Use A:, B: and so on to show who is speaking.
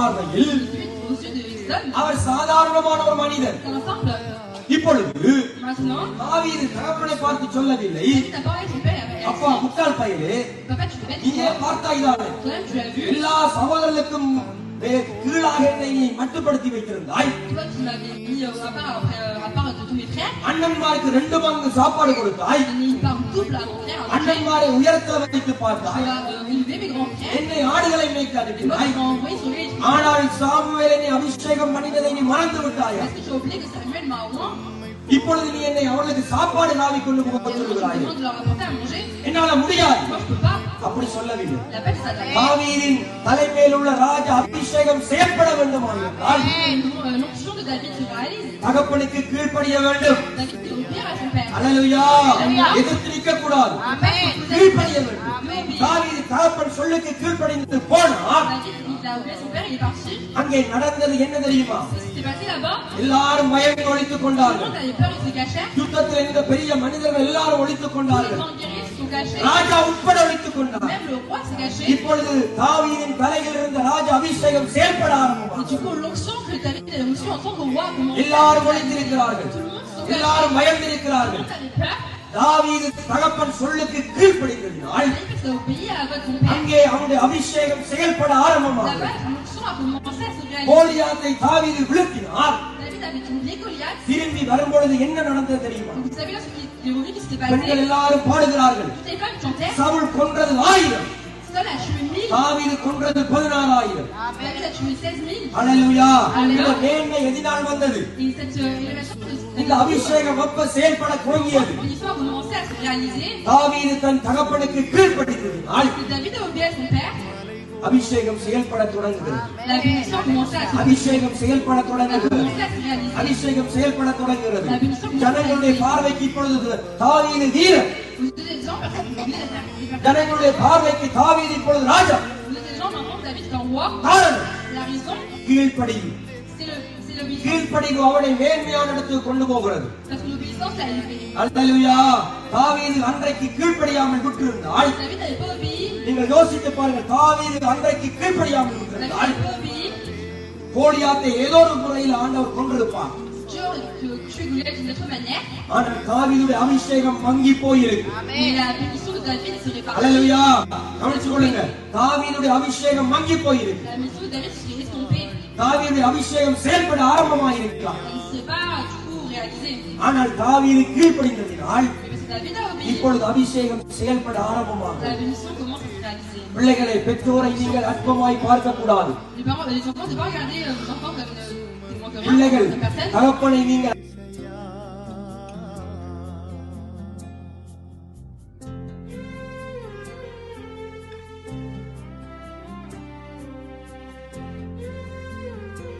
A: பார்வையில் அவர் சாதாரணமான ஒரு மனிதர் இப்பொழுது தாவீது தகப்பனை பார்த்து சொல்லவில்லை அப்பா முட்டாள் பயிலே
B: இங்கே
A: பார்த்தாய்தானே எல்லா சகோதரர்களுக்கும் eh, கீழாக என்னை நீ மட்டுப்படுத்தி வைத்திருந்தாய்
B: euh, euh,
A: அண்ணன்மாருக்கு ரெண்டு பங்கு சாப்பாடு கொடுத்தாய். அண்ணன்மாரை உயரத்தில் வைத்து பார்த்தாய்
B: euh.
A: என்னை ஆடுகளை மேய்க்க அனுப்பினாய். ஆனால் சாமுவேலை நீ அபிஷேகம் பண்ணினதை நீ மறந்து விட்டாயா இப்பொழுது நீ என்னை அவர்களுக்கு சாப்பாடு நாவி கொண்டு போக சொல்லுகிறாய். என்னால முடியாது அப்படி சொல்லவில்லை. தாவீதின் தலைமையில் உள்ள ராஜ அபிஷேகம்
B: se réalise.
A: தகப்பனுக்கு கீழ்ப்படிய வேண்டும். எதிர்த்து நிற்க கூடாது கீழ்ப்படிய வேண்டும். தகப்பன் சொல்லுக்கு கீழ்ப்படிந்து
B: parti.
A: அங்கே நடந்தது என்ன தெரியுமா? எல்லாரும் பயந்து ஒழித்துக் கொண்டார்கள். யுத்தத்தில் இருந்த பெரிய மனிதர்கள் எல்லாரும் ஒழித்துக் கொண்டார்கள். ராஜா உட்பட கொண்டார். இப்பொழுது தாவீதின் தலையில் இருந்த ராஜ அபிஷேகம் செயல்பட
B: commencé.
A: எல்லாரும்
B: se
A: எல்லாரும். பயந்திருக்கிறார்கள். தாவீது தகப்பன் சொல்லுக்கு
B: père.
A: அங்கே அவனுடைய அபிஷேகம் செயல்பட ஆரம்பமாக. கோலியாத்தை தாவீது வீழ்த்தினார் திரும்பி வரும்பொழுது என்ன நடந்தது தெரியுமா பெண்கள். எல்லாரும் பாடுகிறார்கள். சவுல் கொன்றது ஆயிரம்
B: Saul a tué 1000.
A: தாவீது கொன்றது பதினாறாயிரம்
B: David a tué 16 000.
A: Hallelujah
B: Alléluia.
A: இந்த மேன்மை எதினால் வந்தது
B: euh,
A: இந்த வெப்ப செயல்பட துவங்கியது. தாவீது தன் தகப்பனுக்கு கீழ்ப்படித்ததினால் அபிஷேகம் செயல்பட தொடங்குகிறது அபிஷேகம் செயல்பட தொடங்குகிறது அபிஷேகம் செயல்பட தொடங்குகிறது ஜனங்களுடைய பார்வைக்கு இப்பொழுது தாவீது
B: வீரர்
A: ஜனங்களுடைய பார்வைக்கு தாவீது இப்பொழுது ராஜா
B: கீழ்ப்படியும்
A: கீழ்ப்படிவு அவனை மேன்மையான இடத்துக்கு கொண்டு போகிறது தாவீது அன்றைக்கு கீழ்ப்படியாமல் விட்டிருந்தால் நீங்கள் யோசித்து பாருங்கள் தாவீது அன்றைக்கு கீழ்ப்படியாமல் விட்டிருந்தால் கோடியாத்தை ஏதோ ஒரு முறையில் ஆண்டவர்
B: கொண்டிருப்பான்
A: ஆனால் தாவீதுடைய அபிஷேகம் மங்கி போயிருக்கு அலையா கவனிச்சு கொள்ளுங்க தாவீதுடைய அபிஷேகம் மங்கி போயிருக்கு தாவீதுடைய அபிஷேகம் செயல்பட ஆரம்பமாயிருக்கலாம் ஆனால் தாவீது கீழ்ப்படிந்ததினால் இப்பொழுது அபிஷேகம் செயல்பட ஆரம்பமாக
B: la bénédiction commence à se réaliser.
A: பிள்ளைகளை பெற்றோரை நீங்கள் அற்பமாய் பார்க்க கூடாது
B: euh, euh,
A: பிள்ளைகள். தகப்பனை நீங்கள்